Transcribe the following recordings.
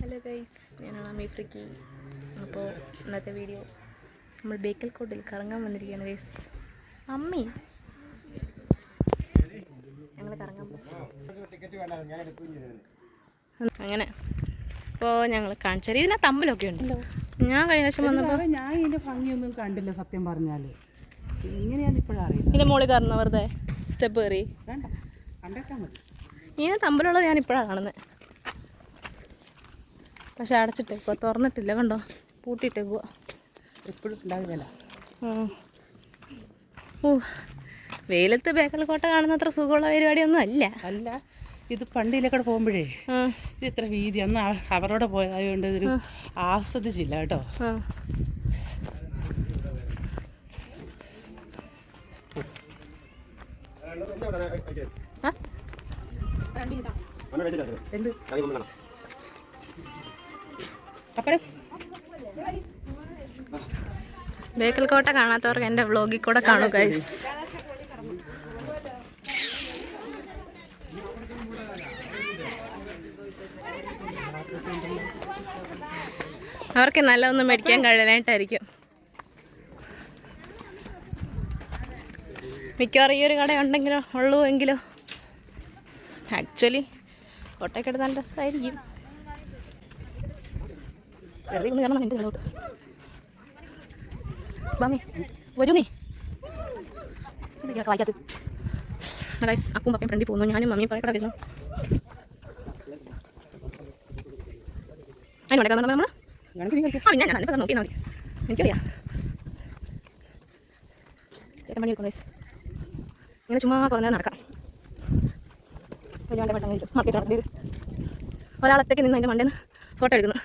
Hello guys ഞാനാണ് അമ്മി freaky. അപ്പോൾ ഇന്നത്തെ വീഡിയോ നമ്മൾ ബേക്കൽ കോട്ടിൽ കറങ്ങാൻ വന്നിരിക്കുകയാണ് ഗൈസ് അമ്മി. ഞങ്ങൾ കറങ്ങാൻ അങ്ങനെ. അപ്പോൾ ഞങ്ങൾ കാണിച്ചാൽ ഇതിനകത്ത് തമ്മിലൊക്കെ ഉണ്ടല്ലോ ഞാൻ കഴിഞ്ഞ ദിവസം വന്നപ്പോൾ ഞാൻ ഇതിന്റെ ഭംഗിയൊന്നും കണ്ടില്ല സത്യം പറഞ്ഞാൽ ഇതിന്റെ മുകളിൽ കയറുന്ന വെറുതെ സ്റ്റെപ്പ് കയറി. വേണ്ട കണ്ടേച്ചാൽ മതി. ഇതിനകത്ത് അമ്പലമുള്ളത് ഞാൻ ഇപ്പോഴാണ് കാണുന്നത് പക്ഷെ അടച്ചിട്ടേക്കുവാ തുറന്നിട്ടില്ല കണ്ടോ? പൂട്ടിട്ട് എപ്പോഴും ഉം. ഓ വെയിലത്ത് ബേക്കൽ കോട്ട കാണുന്ന അത്ര സുഖമുള്ള പരിപാടിയൊന്നും അല്ല. അല്ല ഇത് പണ്ടിയിലേക്കൂടെ പോകുമ്പോഴേ. ഇത് ഇത്ര വീതി അന്ന് അവ- അവരോടെ പോയതായതുകൊണ്ട് ഇതൊരു ആസ്വദിച്ചില്ല കേട്ടോ? എന്ത് ബേക്കൽ കോട്ട കാണാത്തവർക്ക് എന്റെ വ്ലോഗിൽ കൂടെ കാണൂ ഗൈസ് അവർക്ക് നല്ലതൊന്നും മേടിക്കാൻ കഴിയാനായിട്ടായിരിക്കും മിക്കവാറും ഈ ഒരു കട ഉണ്ടെങ്കിലോ ഉള്ളൂ എങ്കിലോ. ആക്ച്വലി കോട്ടയ്ക്കട നല്ല രസമായിരിക്കും. വെറുതെ ഒന്ന് കയറണം എന്റെ കണ്ടോട്ട്. ബാമി വരൂ നീ. വായിക്കാത്ത ഗൈസ് അപ്പും പപ്പയും ഫ്രണ്ടിൽ പോകുന്നു. ഞാനും മമ്മിയും പറയക്കട വരുന്നു. അതിന് ഇവിടെ നമ്മൾ ഞങ്ങൾക്ക് നീ കളിക്കാം. ആ ഞാൻ ഞാൻ നോക്കിയാൽ മതി. എനിക്കറിയാം. ചേട്ടൻ പണി എടുക്കും ഗൈസ് ഇങ്ങനെ ചുമ്മാ കുറേ നടക്കാം. വലിയ വണ്ടി മാർക്കറ്റ് ഒരാളത്തേക്ക് നിന്ന് അതിന്റെ മണ്ടേന്ന് ഫോട്ടോ എടുക്കുന്നു.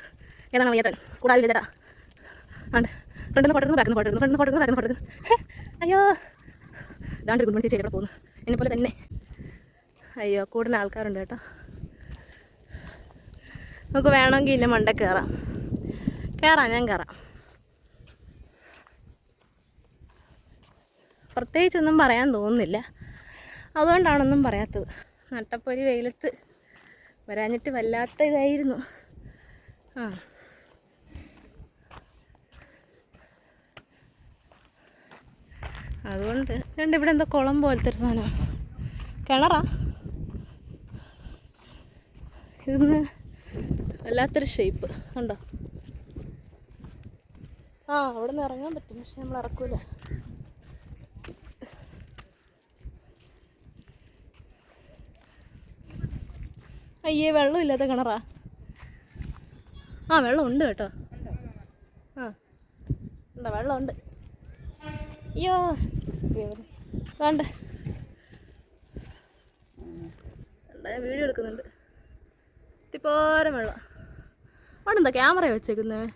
ഏതാണ് വയ്യാത്തവൻ കൂടാതെ ചേട്ടാ. ആണ്ട്. ഫ്രണ്ടിൽ നിന്ന് ഫോട്ടോ എടുക്കുന്നു ബാക്കിൽ ഫോട്ടോ എടുക്കുന്നു ഫ്രണ്ടിൽ ഫോട്ടോ പടക്കുന്നു ബാക്കിൽ അയ്യോ. ഇതാണ്ട് ഒരു മോർണിംഗ് ചേച്ചി പോകുന്നു. എന്നെ പോലെ തന്നെ. അയ്യോ കൂടുതൽ ആൾക്കാരുണ്ട് കേട്ടോ. നമുക്ക് വേണമെങ്കിൽ ഇന്നെ മണ്ട കയറാം കയറാം ഞാൻ കയറാം പ്രത്യേകിച്ചൊന്നും പറയാൻ തോന്നുന്നില്ല. അതുകൊണ്ടാണൊന്നും പറയാത്തത്. നട്ടപ്പൊരി വെയിലത്ത് വരാഞ്ഞിട്ട് വല്ലാത്ത ഇതായിരുന്നു ആ. അതുകൊണ്ട് രണ്ട് ഇവിടെ എന്തോ കുളം പോലത്തെ ഒരു സാധനം. കിണറാ? ഇതിന്ന് വല്ലാത്തൊരു ഷേപ്പ് കണ്ടോ? ആ അവിടെ നിന്ന് ഇറങ്ങാൻ പറ്റും പക്ഷെ നമ്മൾ ഇറക്കൂല. അയ്യേ വെള്ളമില്ലാത്ത കിണറാ. ആ വെള്ളം ഉണ്ട് കേട്ടോ. ആ ഉണ്ടോ വെള്ളമുണ്ട്. അയ്യോ അതാണ്ട് ഞാൻ വീഡിയോ എടുക്കുന്നുണ്ട്. ഇത്തിപ്പോരം വെള്ളം. അവിടെ എന്താ ക്യാമറ വെച്ചേക്കുന്നത്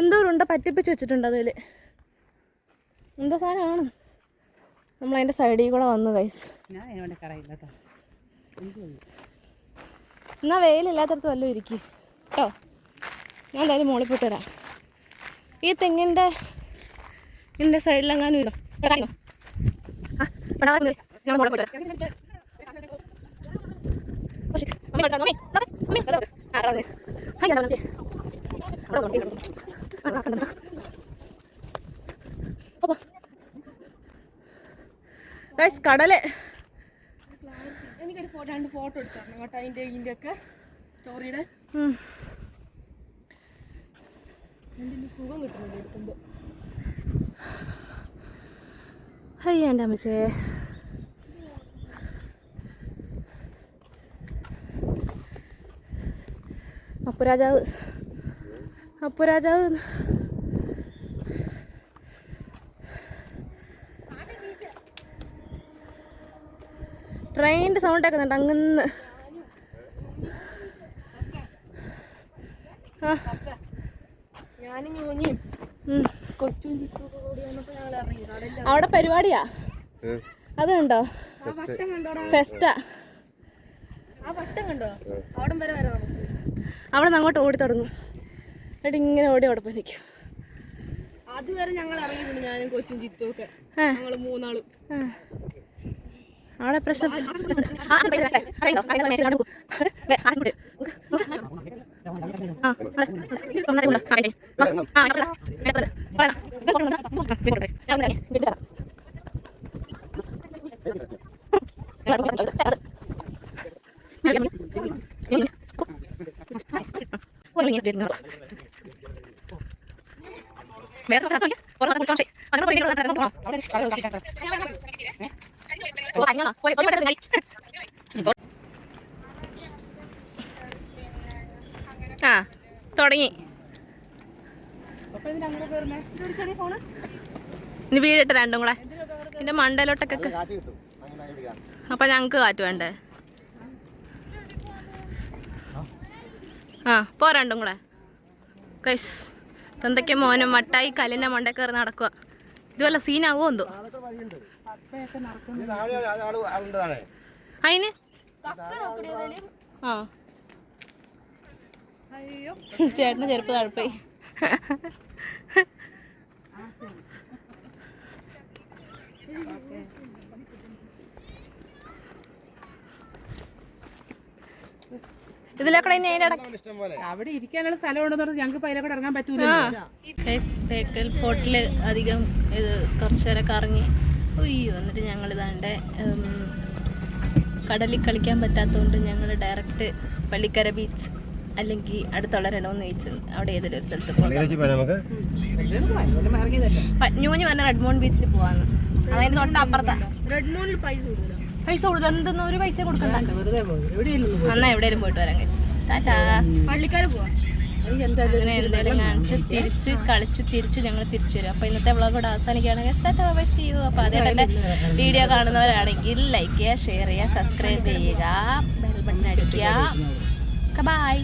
എന്തോ ഉണ്ട പറ്റിപ്പിച്ച് വെച്ചിട്ടുണ്ട് അതിൽ എന്താ സാധനമാണ്? നമ്മളതിന്റെ സൈഡിൽ കൂടെ വന്നു കൈസ്. എന്നാ വെയിലില്ലാത്തടത്ത് വല്ലതും ഇരിക്കും. കേട്ടോ? ഞാൻ എന്തായാലും മുകളിൽ പോയിട്ട് വരാം. ഈ തെങ്ങിന്റെ ഇതിന്റെ സൈഡിലെങ്ങാനും ഇടോ. കടൽ. എനിക്കൊരു രണ്ട് ഫോട്ടോ എടുത്തു കേട്ടോ അതിന്റെ ഇതിന്റെ ഒക്കെ സ്റ്റോറിയുടെ സുഖം കിട്ടുന്നുണ്ട് എടുക്കുമ്പോൾ അയ്യ എന്റെ അമ്മച്ചേ അപ്പുരാജാവ് അപ്പുരാജാവ് ട്രെയിനിന്റെ സൗണ്ട് കേൾക്കുന്നുണ്ട് അങ്ങന്ന് ഞാനും കൊച്ചും ചിറ്റൊക്കെ കൂടി വന്നപ്പോൾ ഞങ്ങൾ ഇറങ്ങി കടലിൽ അവിടെ പരിപാടിയാ അതുണ്ടോ ആ വട്ടം കണ്ടോടാ ഫെസ്റ്റാ ആ വട്ടം കണ്ടോ അവിടം വരെ വരാം അവിടെ നിന്ന് അങ്ങോട്ട് ഓടി തുടങ്ങും എന്നിട്ട് ഇങ്ങനെ ഓടി അവിടെ പോയി നിൽക്കും അതുവരെ ഞങ്ങൾ ഇറങ്ങിയിട്ടുണ്ട് ഞാനും കൊച്ചും ചിത്തും ഒക്കെ ആ. ഞങ്ങൾ മൂന്നാളും. അവിടെ പ്രശ്നം ആ, ആ? ആ, ആ. ആ. ആ. ആ, ആ. ആ. വേറെ പോയി ഇരിക്കണം, ഇനി വീടിട്ട് രണ്ടും കൂടെ. എന്റെ മണ്ടയിലോട്ടൊക്കെ അപ്പൊ ഞങ്ങക്ക് കാറ്റ് വേണ്ടേ? ആ പോ രണ്ടും കൂടെ. കൈസ് എന്തൊക്കെ മോനും മട്ടായി കല്ലിന്റെ മണ്ട കയറി നടക്കുക ഇതുവല്ല സീനാവോ എന്തോ? അതിന് ആ. അയ്യോ. ചേട്ടന് ചെരുപ്പ് തഴപ്പായി അവിടെ ഇരിക്കാനുള്ള സ്ഥലം ഉണ്ടെന്ന് പറഞ്ഞാൽ ഞങ്ങൾക്ക് അതിലെ കൂടെ ഇറങ്ങാൻ പറ്റൂല ബേക്കൽ ഫോർട്ടിൽ അധികം ഇത് കുറച്ചു നേരം കറങ്ങി ഉയ്യോ എന്നിട്ട് ഞങ്ങൾ ഇതാണ്ട് കടലിൽ കളിക്കാൻ പറ്റാത്തതുകൊണ്ട് ഞങ്ങൾ ഡയറക്റ്റ് പള്ളിക്കര ബീച്ച് അല്ലെങ്കിൽ അടുത്തുള്ള രണ്ടോന്ന് ചോദിച്ചു അവിടെ ഏതെങ്കിലും ഒരു സ്ഥലത്ത് പോകാം. ന്യൂഞ്ഞ് പറഞ്ഞ റെഡ്മോൺ ബീച്ചിൽ പോവാന്ന്. അതായത് തൊട്ടപ്പുറത്താ റെഡ്മോണിൽ പൈസ പൈസ കൊടുക്കണം എന്തെന്ന് ഒരു പൈസ കൊടുക്കണ്ട. വെറുതെ പോയി. എവിടെയില്ലെന്ന് എന്നാ എവിടെയെങ്കിലും പോയിട്ട് വരാം പള്ളിക്കാർ ടാറ്റാ. പള്ളിക്കാര് പോവാ? അങ്ങനെ എന്തെങ്കിലും കാണിച്ച് തിരിച്ച് കളിച്ച് തിരിച്ച് ഞങ്ങൾ തിരിച്ചു വരും. അപ്പോൾ ഇന്നത്തെ വ്ളോഗ് ഇവിടെ അവസാനിക്കുകയാണെങ്കിൽ ടാറ്റാ ബൈ സി യു അപ്പോൾ അതേപോലെ വീഡിയോ കാണുന്നവരാണെങ്കിൽ ലൈക്ക് ചെയ്യുക ഷെയർ ചെയ്യുക സബ്സ്ക്രൈബ് ചെയ്യുക. ബെൽ ബട്ടൺ അടിക്കുക. ബൈ